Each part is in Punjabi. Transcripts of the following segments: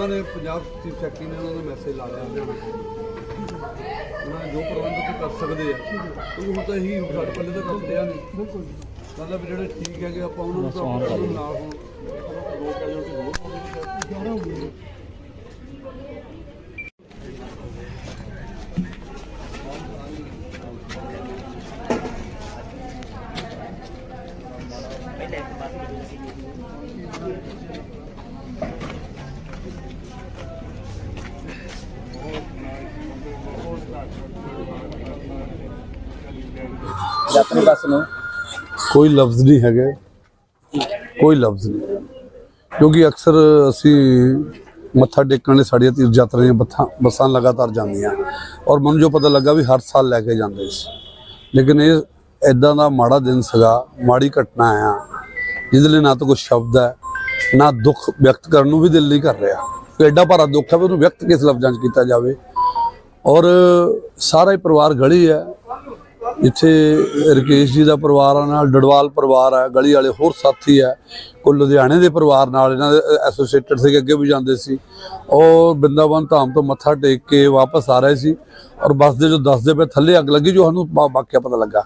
ਉਹਨਾਂ ਨੇ ਪੰਜਾਬ ਚੀਫ ਸੈਕਟਰੀ ਨੇ ਉਹਨਾਂ ਨੂੰ ਮੈਸੇਜ ਲਾਇਆ ਹਰਿਆਣਾ ਉਹਨਾਂ ਨੇ। ਜੋ ਪ੍ਰਬੰਧ ਉੱਥੇ ਕਰ ਸਕਦੇ ਆ ਕਿਉਂਕਿ ਹੁਣ ਤਾਂ ਇਹੀ ਸਾਡੇ ਪੱਲੇ ਤਾਂ ਕੰਮ ਰਿਹਾ ਨਹੀਂ। ਬਿਲਕੁਲ ਮਤਲਬ ਜਿਹੜੇ ਠੀਕ ਹੈਗੇ ਆਪਾਂ ਉਹਨਾਂ ਨੂੰ ਤਾਂ ਨੂੰ ਨਾਲ ਹੁਣ ਲੋਕ ਕਿ ਜ਼ਿਆਦਾ ਹੋ ਗਏ ਯਾਤਰੀ ਬੱਸ ਨੂੰ? ਕੋਈ ਲਫ਼ਜ਼ ਨਹੀਂ ਹੈਗੇ। ਕੋਈ ਲਫ਼ਜ਼ ਨਹੀਂ। ਕਿਉਂਕਿ ਅਕਸਰ ਅਸੀਂ ਮੱਥਾ ਟੇਕਣ ਲਈ ਸਾਡੀਆਂ ਤੀਰਥ ਯਾਤਰੀਆਂ ਬੱਥਾਂ ਬੱਸਾਂ ਲਗਾਤਾਰ ਜਾਂਦੀਆਂ। ਔਰ ਮੈਨੂੰ ਜੋ ਪਤਾ ਲੱਗਾ ਵੀ ਹਰ ਸਾਲ ਲੈ ਕੇ ਜਾਂਦੇ ਸੀ। ਲੇਕਿਨ ਇਹ ਐਦਾਂ ਦਾ ਮਾੜਾ ਦਿਨ ਸੀਗਾ, ਮਾੜੀ ਘਟਨਾ ਆ, ਜਿਹਦੇ ਲਈ ਨਾ ਤਾਂ ਕੋਈ ਸ਼ਬਦ ਹੈ, ਨਾ ਦੁੱਖ ਵਿਅਕਤ ਕਰਨ ਨੂੰ ਵੀ ਦਿਲ ਨਹੀਂ ਕਰ ਰਿਹਾ। ਕਿ ਐਡਾ ਭਾਰਾ ਦੁੱਖ ਹੈ ਵੀ ਉਹਨੂੰ ਵਿਅਕਤ ਕਿਸ ਲਫ਼ਜ਼ਾਂ 'ਚ ਕੀਤਾ ਜਾਵੇ। ਔਰ ਸਾਰਾ ਹੀ ਪਰਿਵਾਰ ਗਲੀ ਹੈ। ਜਿੱਥੇ ਰਕੇਸ਼ ਜੀ ਦਾ ਪਰਿਵਾਰ ਨਾਲ ਡੜਵਾਲ ਪਰਿਵਾਰ ਹੈ ਗਲੀ ਵਾਲੇ ਹੋਰ ਸਾਥੀ ਹੈ ਕੋਈ ਲੁਧਿਆਣੇ ਦੇ ਪਰਿਵਾਰ ਨਾਲ ਇਹਨਾਂ ਦੇ ਐਸੋਸੀਏਟਡ ਸੀਗੇ ਅੱਗੇ ਵੀ ਜਾਂਦੇ ਸੀ। ਔਰ ਬਿੰਦਾਵਨ ਧਾਮ ਤੋਂ ਮੱਥਾ ਟੇਕ ਕੇ ਵਾਪਸ ਆ ਰਹੇ ਸੀ ਔਰ ਬੱਸ ਦੇ ਜੋ ਦੱਸਦੇ ਪਏ ਥੱਲੇ ਅੱਗ ਲੱਗੀ ਜੋ ਸਾਨੂੰ ਵਾਕਿਆ ਪਤਾ ਲੱਗਾ।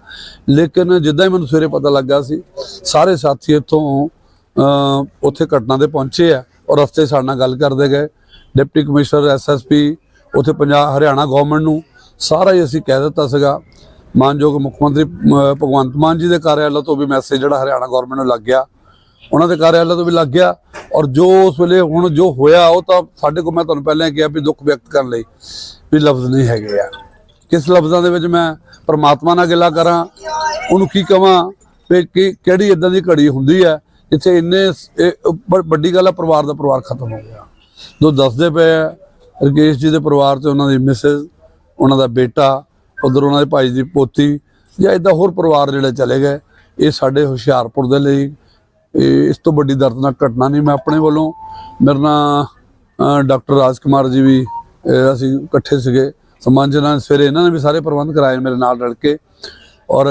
ਲੇਕਿਨ ਜਿੱਦਾਂ ਹੀ ਮੈਨੂੰ ਸਵੇਰੇ ਪਤਾ ਲੱਗਾ ਸੀ ਸਾਰੇ ਸਾਥੀ ਇੱਥੋਂ ਅ, ਉੱਥੇ ਘਟਨਾ ਦੇ ਪਹੁੰਚੇ ਆ ਔਰ ਰਸਤੇ ਸਾਡੇ ਨਾਲ ਗੱਲ ਕਰਦੇ ਗਏ। ਡਿਪਟੀ ਕਮਿਸ਼ਨਰ ਐਸਐਸਪੀ ਉੱਥੇ ਪੰਜਾਬ ਹਰਿਆਣਾ ਗਵਰਨਮੈਂਟ ਨੂੰ ਸਾਰਾ ਹੀ ਅਸੀਂ ਕਹਿ ਦਿੱਤਾ ਸੀਗਾ। ਮਾਨਯੋਗ ਮੁੱਖ ਮੰਤਰੀ ਭਗਵੰਤ ਮਾਨ ਜੀ ਦੇ ਕਾਰਿਆਲਾ ਤੋਂ ਵੀ ਮੈਸੇਜ ਜਿਹੜਾ ਹਰਿਆਣਾ ਗਵਰਨਮੈਂਟ ਨੂੰ ਲੱਗ ਗਿਆ। ਉਹਨਾਂ ਦੇ ਕਾਰਿਆਲਾ ਤੋਂ ਵੀ ਲੱਗ ਗਿਆ ਔਰ ਜੋ ਉਸ ਵੇਲੇ ਹੁਣ ਜੋ ਹੋਇਆ, ਉਹ ਤਾਂ ਸਾਡੇ ਕੋਲ ਮੈਂ ਤੁਹਾਨੂੰ ਪਹਿਲਾਂ ਕਿਹਾ ਵੀ ਦੁੱਖ ਵਿਅਕਤ ਕਰਨ ਲਈ ਵੀ ਲਫ਼ਜ਼ ਨਹੀਂ ਹੈਗੇ ਆ। ਕਿਸ ਲਫ਼ਜ਼ਾਂ ਦੇ ਵਿੱਚ ਮੈਂ ਪਰਮਾਤਮਾ ਨਾਲ ਗਿਲਾ ਕਰਾਂ, ਉਹਨੂੰ ਕੀ ਕਵਾਂ ਵੀ ਕਿ, ਕਿਹੜੀ ਇਦਾਂ ਦੀ ਘੜੀ ਹੁੰਦੀ ਹੈ ਜਿੱਥੇ ਇੰਨੇ ਵੱਡੀ ਗੱਲ ਆ, ਪਰਿਵਾਰ ਦਾ ਪਰਿਵਾਰ ਖਤਮ ਹੋ ਗਿਆ। ਜੋ ਦੱਸਦੇ ਪਏ ਆ, ਰਕੇਸ਼ ਜੀ ਦੇ ਪਰਿਵਾਰ ਤੇ ਉਹਨਾਂ ਦੀ ਮਿਸਿਸ ਉਹਨਾਂ ਦਾ ਬੇਟਾ ਉਧਰ ਉਹਨਾਂ ਦੇ ਭਾਈ ਦੀ ਪੋਤੀ ਜਾਂ ਇਦਾਂ ਹੋਰ ਪਰਿਵਾਰ ਜਿਹੜੇ ਚਲੇ ਗਏ ਇਹ ਸਾਡੇ ਹੁਸ਼ਿਆਰਪੁਰ ਦੇ ਲਈ ਇਹ ਇਸ ਤੋਂ ਵੱਡੀ ਦਰਦਨਾਕ ਘਟਨਾ ਨਹੀਂ ਮੈਂ ਆਪਣੇ ਵੱਲੋਂ ਮੇਰੇ ਨਾਲ ਅ, ਡਾਕਟਰ ਰਾਜਕੁਮਾਰ ਜੀ ਵੀ ਅਸੀਂ ਇਕੱਠੇ ਸੀਗੇ ਸਮਾਨ ਸਵੇਰੇ ਇਹਨਾਂ ਨੇ ਵੀ ਸਾਰੇ ਪ੍ਰਬੰਧ ਕਰਾਏ ਮੇਰੇ ਨਾਲ ਰਲ ਕੇ ਔਰ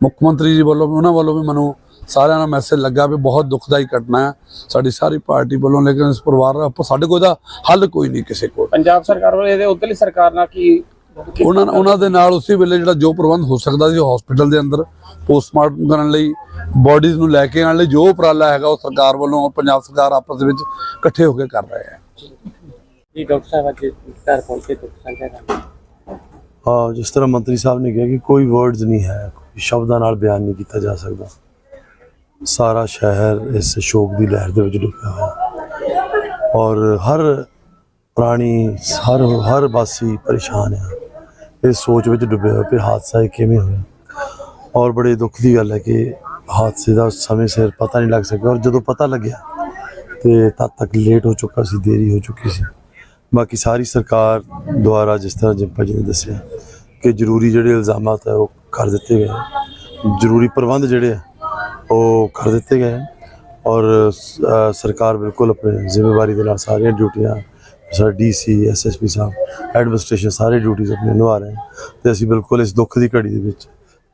ਮੁੱਖ ਮੰਤਰੀ ਜੀ ਵੱਲੋਂ ਵੀ ਉਹਨਾਂ ਵੱਲੋਂ ਵੀ ਮੈਨੂੰ ਸਾਰਿਆਂ ਨੂੰ ਮੈਸੇਜ ਲੱਗਾ ਵੀ ਬਹੁਤ ਦੁਖਦਾਈ ਘਟਨਾ ਹੈ ਸਾਡੀ ਸਾਰੀ ਪਾਰਟੀ ਵੱਲੋਂ ਲੇਕਿਨ ਇਸ ਪਰਿਵਾਰ ਦਾ ਸਾਡੇ ਕੋਲ ਇਹਦਾ ਹੱਲ ਕੋਈ ਨਹੀਂ ਕਿਸੇ ਕੋਲ। ਪੰਜਾਬ ਸਰਕਾਰ ਵੱਲੋਂ ਇਹਦੇ ਉਧਰਲੀ ਸਰਕਾਰ ਨਾਲ ਕੀ ਉਹਨਾਂ ਉਹਨਾਂ ਦੇ ਨਾਲ ਉਸੇ ਵੇਲੇ ਜਿਹੜਾ ਜੋ ਪ੍ਰਬੰਧ ਹੋ ਸਕਦਾ ਸੀ ਹਸਪੀਟਲ ਦੇ ਅੰਦਰ ਪੋਸਟਮਾਰਟਮ ਕਰਨ ਲਈ ਬਾਡੀਜ਼ ਨੂੰ ਲੈ ਕੇ ਆਉਣ ਲਈ ਜੋ ਉਪਰਾਲਾ ਹੈਗਾ ਉਹ ਸਰਕਾਰ ਵੱਲੋਂ ਔਰ ਪੰਜਾਬ ਸਰਕਾਰ ਆਪਸ ਵਿੱਚ ਇਕੱਠੇ ਹੋ ਕੇ ਕਰ ਰਹੇ ਹੈ। ਜੀ ਡਾਕਟਰ ਸਾਹਿਬ ਅੱਜ ਘਰ ਪਹੁੰਚੇ ਹਾਂ ਜਿਸ ਤਰ੍ਹਾਂ ਮੰਤਰੀ ਸਾਹਿਬ ਨੇ ਕਿਹਾ ਕਿ ਕੋਈ ਵਰਡਸ ਨਹੀਂ ਹੈ ਕੋਈ ਸ਼ਬਦਾਂ ਨਾਲ ਬਿਆਨ ਨਹੀਂ ਕੀਤਾ ਜਾ ਸਕਦਾ। ਸਾਰਾ ਸ਼ਹਿਰ ਇਸ ਸ਼ੋਕ ਦੀ ਲਹਿਰ ਦੇ ਵਿੱਚ ਡੁੱਬਿਆ ਹੋਇਆ। ਔਰ ਹਰ ਪ੍ਰਾਣੀ ਹਰ ਹਰ ਵਾਸੀ ਪਰੇਸ਼ਾਨ ਹੈ ਇਸ ਸੋਚ ਵਿੱਚ ਡੁੱਬਿਆ ਹੋਇਆ ਕਿ ਹਾਦਸਾ ਇਹ ਕਿਵੇਂ ਹੋਇਆ। ਔਰ ਬੜੇ ਦੁੱਖ ਦੀ ਗੱਲ ਹੈ ਕਿ ਹਾਦਸੇ ਦਾ ਸਮੇਂ ਸਿਰ ਪਤਾ ਨਹੀਂ ਲੱਗ ਸਕਿਆ ਔਰ ਜਦੋਂ ਪਤਾ ਲੱਗਿਆ ਤੇ ਤਦ ਤੱਕ ਲੇਟ ਹੋ ਚੁੱਕਾ ਸੀ, ਦੇਰੀ ਹੋ ਚੁੱਕੀ ਸੀ। ਬਾਕੀ ਸਾਰੀ ਸਰਕਾਰ ਦੁਆਰਾ ਜਿਸ ਤਰ੍ਹਾਂ ਜਿੰਪਾ ਜੀ ਨੇ ਦੱਸਿਆ ਕਿ ਜ਼ਰੂਰੀ ਜਿਹੜੇ ਇਲਜ਼ਾਮਾਤ ਹੈ ਉਹ ਕਰ ਦਿੱਤੇ ਗਏ ਜ਼ਰੂਰੀ ਪ੍ਰਬੰਧ ਜਿਹੜੇ ਹੈ ਉਹ ਕਰ ਦਿੱਤੇ ਗਏ ਹੈ ਔਰ ਸਰਕਾਰ ਬਿਲਕੁਲ ਆਪਣੀ ਜ਼ਿੰਮੇਵਾਰੀ ਦੇ ਨਾਲ ਸਾਰੀਆਂ ਡਿਊਟੀਆਂ ਸਾਡਾ ਡੀਸੀ ਐਸਐਸਪੀ ਸਾਹਿਬ ਐਡਮਿਨਿਸਟ੍ਰੇਸ਼ਨ ਸਾਰੇ ਡਿਊਟੀਆਂ ਆਪਣੇ ਨਿਭਾ ਰਹੇ ਹਨ ਤੇ ਅਸੀਂ ਬਿਲਕੁਲ ਇਸ ਦੁੱਖ ਦੀ ਘੜੀ ਦੇ ਵਿੱਚ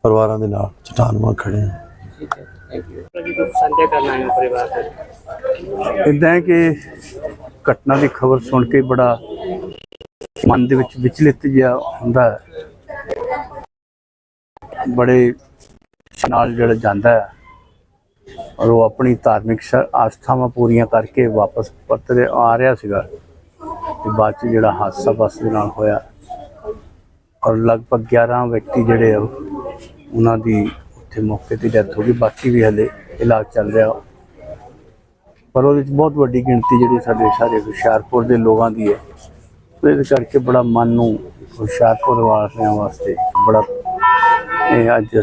ਪਰਿਵਾਰਾਂ ਦੇ ਨਾਲ ਚਟਾਨ ਵਾਂਗ ਖੜੇ ਹਾਂ। ਇਦਾਂ ਹੈ ਕਿ ਘਟਨਾ ਦੀ ਖਬਰ ਸੁਣ ਕੇ ਬੜਾ ਮਨ ਦੇ ਵਿੱਚ ਵਿਚਲਿਤ ਜਿਹਾ ਹੁੰਦਾ ਹੈ। ਬੜੇ ਨਾਲ ਜਿਹੜਾ ਜਾਂਦਾ ਹੈ ਔਰ ਉਹ ਆਪਣੀ ਧਾਰਮਿਕ ਆਸਥਾਵਾਂ ਪੂਰੀਆਂ ਕਰਕੇ ਵਾਪਸ ਪਰਤਦੇ ਆ ਰਿਹਾ ਸੀਗਾ। ਤੇ ਬਾਅਦ ਚ ਜਿਹੜਾ ਹਾਦਸਾ ਬੱਸ ਦੇ ਨਾਲ ਹੋਇਆ ਔਰ ਲਗਭਗ 11 ਵਿਅਕਤੀ ਜਿਹੜੇ ਆ, ਉਹਨਾਂ ਦੀ ਉੱਥੇ ਮੌਕੇ ਤੇ ਡੈਥ ਹੋ ਗਈ, ਬਾਕੀ ਵੀ ਹਲੇ ਇਲਾਜ ਚੱਲ ਰਿਹਾ। ਪਰ ਉਹਦੇ ਵਿੱਚ ਬਹੁਤ ਵੱਡੀ ਗਿਣਤੀ ਜਿਹੜੀ ਸਾਡੇ ਸਾਰੇ ਹੁਸ਼ਿਆਰਪੁਰ ਦੇ ਲੋਕਾਂ ਦੀ ਹੈ, ਤੇ ਇਸ ਕਰਕੇ ਬੜਾ ਮਨ ਨੂੰ ਹੁਸ਼ਿਆਰਪੁਰ ਵਾਸੀਆਂ ਵਾਸਤੇ ਬੜਾ ਇਹ ਅੱਜ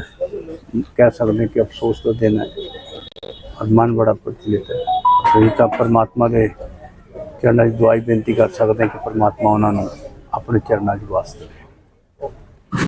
ਕਹਿ ਸਕਦੇ ਕਿ ਅਫਸੋਸ ਦਾ ਦਿਨ ਹੈ। ਔਰ ਮਨ ਬੜਾ ਪ੍ਰਚਲਿਤ ਹੈ। ਤੇ ਤਾਂ ਪਰਮਾਤਮਾ ਦੇ ਚਰਨਾਂ ਦੀ ਦੁਆਈ ਬੇਨਤੀ ਕਰ ਸਕਦੇ ਹਾਂ ਕਿ ਪਰਮਾਤਮਾ ਉਹਨਾਂ ਨੂੰ ਆਪਣੇ ਚਰਨਾਂ 'ਚ ਵਾਸਤੇ